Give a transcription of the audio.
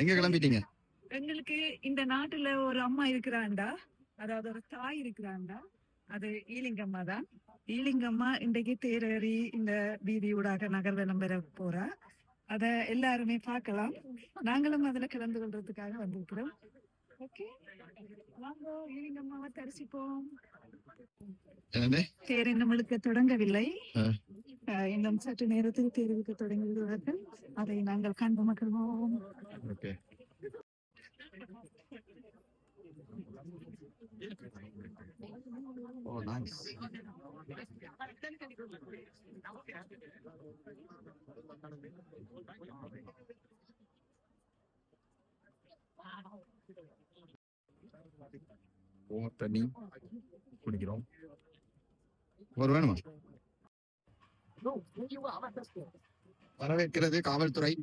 எங்க கிளம்பிட்டீங்க? எங்களுக்கு இந்த நாட்டுல ஒரு அம்மா இருக்கிறாண்டா. அதாவது ஒரு தாய் இருக்கிறாண்டா. அது ஈலிங்கம்மா தான். ஈலிங்கம்மா இன்றைக்கு தேரேறி இந்த வீதி ஊடாக நகர்வலம் பெற போறா. அத எல்லாருமே பார்க்கலாம். நாங்களும் அதுல கலந்து கொள்றதுக்காக வந்திருக்கிறோம். ஓகே வாங்க ஈலிங்கம்மாவை தரிசிப்போம். தேர் இன்னும் இழுக்க தொடங்கவில்லை. இன்னும் சற்று நேரத்தில் தேர் இழுக்க தொடங்கிவிடுவார்கள் அதை நாங்கள் கண்டு மகிழ்வோம். ஓகே. ஓ நைஸ் ஓ தண்ணி குடிக்கிறோம். ஒரு வேணுமா? வரவேற்கிறது காவல்துறை